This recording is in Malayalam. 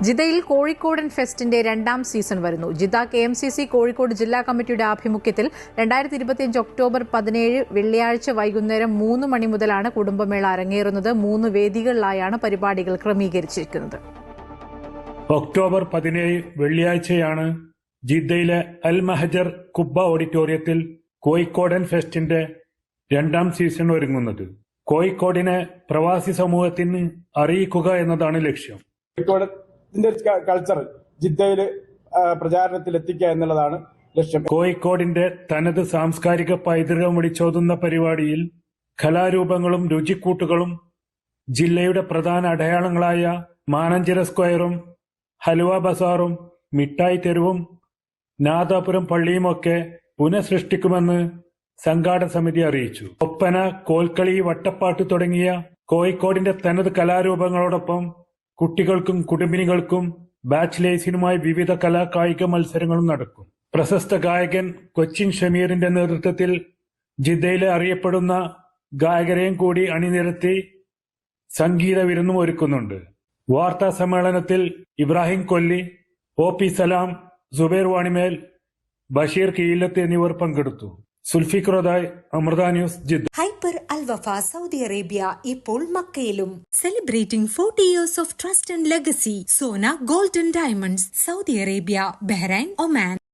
ജിദ്ദയിൽ കോഴിക്കോടൻ ഫെസ്റ്റിന്റെ രണ്ടാം സീസൺ വരുന്നു. Jeddah K M C C Kozhikode ജില്ലാ കമ്മിറ്റിയുടെ ആഭിമുഖ്യത്തിൽ രണ്ടായിരത്തി ഇരുപത്തിയഞ്ച് ഒക്ടോബർ പതിനേഴ് വെള്ളിയാഴ്ച വൈകുന്നേരം മൂന്ന് മണി മുതലാണ് കുടുംബമേള അരങ്ങേറുന്നത്. മൂന്ന് വേദികളിലായാണ് പരിപാടികൾ ക്രമീകരിച്ചിരിക്കുന്നത്. ഒക്ടോബർ പതിനേഴ് വെള്ളിയാഴ്ചയാണ് ജിദ്ദയിലെ അൽ മഹജർ കുബ്ബ ഓഡിറ്റോറിയത്തിൽ കോഴിക്കോടൻ ഫെസ്റ്റിന്റെ രണ്ടാം സീസൺ ഒരുങ്ങുന്നത്. കോഴിക്കോടിനെ പ്രവാസി സമൂഹത്തിന് അറിയിക്കുക എന്നതാണ് ലക്ഷ്യം. കോഴിക്കോടിന്റെ കൾച്ചർ ജിദ്ദയിൽ പ്രചാരണത്തിൽ എത്തിക്കുക എന്നുള്ളതാണ് ലക്ഷ്യം. കോഴിക്കോടിന്റെ തനത് സാംസ്കാരിക പൈതൃകം വിളിച്ചോതുന്ന പരിപാടിയിൽ കലാരൂപങ്ങളും രുചിക്കൂട്ടുകളും ജില്ലയുടെ പ്രധാന അടയാളങ്ങളായ മാനഞ്ചിര സ്ക്വയറും ഹലുവ ബസാറും മിഠായി തെരുവും നാദാപുരം പള്ളിയുമൊക്കെ പുനഃസൃഷ്ടിക്കുമെന്ന് സംഘാടക സമിതി അറിയിച്ചു. ഒപ്പന കോൽക്കളി വട്ടപ്പാട്ട് തുടങ്ങിയ കോഴിക്കോടിന്റെ തനത് കലാരൂപങ്ങളോടൊപ്പം കുട്ടികൾക്കും കുടുംബിനികൾക്കും ബാച്ചിലേഴ്സിനുമായി വിവിധ കലാ കായിക മത്സരങ്ങളും നടക്കും. പ്രശസ്ത ഗായകൻ കൊച്ചിൻ ഷമീറിന്റെ നേതൃത്വത്തിൽ ജിദ്ദയിലെ അറിയപ്പെടുന്ന ഗായകരെയും കൂടി അണിനിരത്തി സംഗീത വിരുന്നും ഒരുക്കുന്നുണ്ട്. വാർത്താ സമ്മേളനത്തിൽ ഇബ്രാഹിം കൊല്ലി ഒ പി സലാം സുബൈർ വാണിമേൽ ബഷീർ കീലത്ത് എന്നിവർ പങ്കെടുത്തു. സുൽഫിഖ്റോദായ് Amrita news Jeddah. Hyper Al Wafa Saudi Arabia ഇപ്പോൾ മക്കയിലും. Celebrating forty years of trust and legacy Sona golden diamonds Saudi Arabia Bahrain Oman.